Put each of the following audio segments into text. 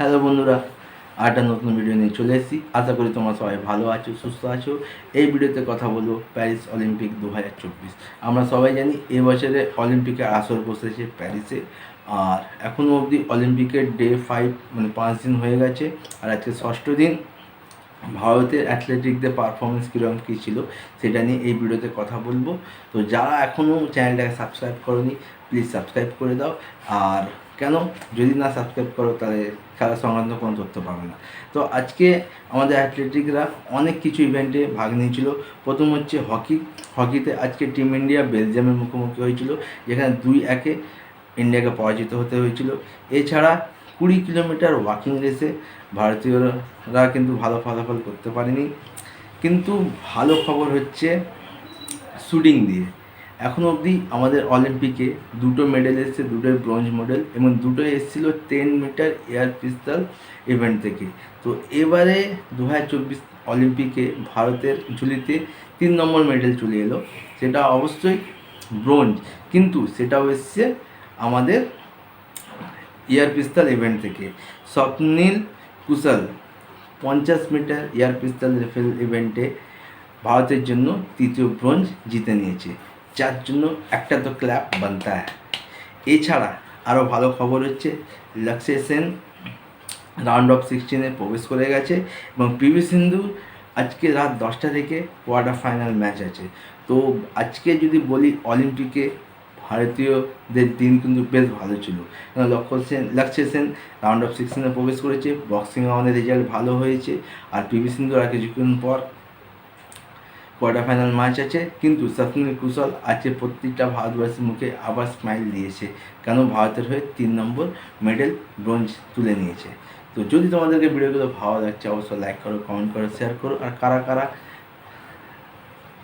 Hello বন্ধুরা, আরেকটা নতুন ভিডিও নিয়ে চলে এসেছি। আশা করি তোমরা সবাই ভালো আছো, সুস্থ আছো। এই ভিডিওতে কথা বলব প্যারিস অলিম্পিক দু হাজার চব্বিশ। আমরা সবাই জানি এবছরে অলিম্পিকের আসর বসেছে প্যারিসে। আর এখনও অবধি অলিম্পিকের ডে ফাইভ মানে পাঁচ দিন হয়ে গেছে। আর আজকে ষষ্ঠ দিন। ভারতের অ্যাথলেটিকদের পারফরমেন্স কীরকম কী ছিল সেটা নিয়ে এই ভিডিওতে কথা বলব। তো যারা এখনও চ্যানেলটাকে সাবস্ক্রাইব করনি প্লিজ সাবস্ক্রাইব করে দাও। আর কেন? যদি না সাবস্ক্রাইব করো, তাহলে খেলা সংক্রান্ত কোনো তথ্য পাবে না। তো আজকে আমাদের অ্যাথলেটিকরা অনেক কিছু ইভেন্টে ভাগ নিয়েছিল। প্রথম হচ্ছে হকি। হকিতে আজকে টিম ইন্ডিয়া বেলজিয়ামের মুখোমুখি হয়েছিল, যেখানে দুই একে ইন্ডিয়াকে পরাজিত হতে হয়েছিল। এছাড়া কুড়ি কিলোমিটার ওয়াকিং রেসে ভারতীয়রা কিন্তু ভালো ফলাফল করতে পারেনি। কিন্তু ভালো খবর হচ্ছে শুটিং দিয়ে। এখন অবধি আমাদের অলিম্পিকে দুটো মেডেল এসেছে, দুটোই ব্রোঞ্জ মেডেল এবং দুটো এসেছিল ten metre air pistol event থেকে। তো এবারে দু চব্বিশ অলিম্পিকে ভারতের ঝুলিতে তিন নম্বর মেডেল চলে এলো, সেটা অবশ্যই ব্রোঞ্জ কিন্তু সেটাও এসছে আমাদের এয়ার পিস্তল ইভেন্ট থেকে। স্বপ্নীল কুশল পঞ্চাশ মিটার এয়ার পিস্তল রেফেল ইভেন্টে ভারতের জন্য তৃতীয় ব্রোঞ্জ জিতে নিয়েছে। যার জন্য একটা তো ক্ল্যাপ বানতা হ্যায় এছাড়া আরও ভালো খবর হচ্ছে লক্ষ্যে সেন রাউন্ড অফ সিক্সটিনে প্রবেশ করে গেছে এবং পিভি সিন্ধু আজকে রাত দশটা থেকে কোয়ার্টার ফাইনাল ম্যাচ আছে। তো আজকে যদি বলি অলিম্পিকে ভারতীয়দের দিন কিন্তু বেশ ভালো ছিল। লক্ষ্য সেন লক্ষ্যে সেন রাউন্ড অফ সিক্সটিনে প্রবেশ করেছে বক্সিং আমাদের রেজাল্ট ভালো হয়েছে, আর পিভি সিন্ধুর আর কিছুক্ষণ পর কোয়ার্টার ফাইনাল ম্যাচ আছে, কিন্তু স্বপ্নিল কুশল আজকে প্রত্যেকটা ভারতবাসীর মুখে আবার স্মাইল দিয়েছে। কেন? ভারতের হয়ে তিন নম্বর মেডেল ব্রোঞ্জ তুলে নিয়েছে। তো যদি তোমাদেরকে ভিডিওগুলো ভালো লাগছে, অবশ্যই লাইক করো কমেন্ট করো শেয়ার করো। আর কারা কারা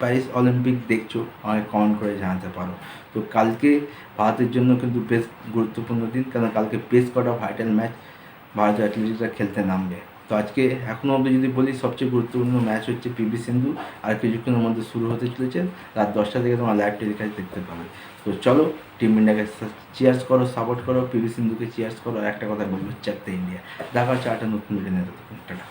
প্যারিস অলিম্পিক দেখছ, আমাকে কমেন্ট করে জানাতে পারো। তো কালকে ভারতের জন্য কিন্তু বেশ গুরুত্বপূর্ণ দিন কারণ কালকে বেশ কটা ভাইটাল ম্যাচ ভারতীয় অ্যাথলেটিকরা খেলতে নামবে। তো আজকে এখনও অবধি যদি বলি, সবচেয়ে গুরুত্বপূর্ণ ম্যাচ হচ্ছে পিভি সিন্ধু আর কিছুক্ষণের মধ্যে শুরু হতে চলেছে। রাত দশটা থেকে তোমার লাইভ টেলিকাস্ট দেখতে পাবে। তো চলো টিম ইন্ডিয়াকে চেয়ার্স করো সাপোর্ট করো পিভি সিন্ধুকে চেয়ার্স করো। একটা কথা বলব চারটে ইন্ডিয়া দেখা হচ্ছে একটা নতুন টাটা।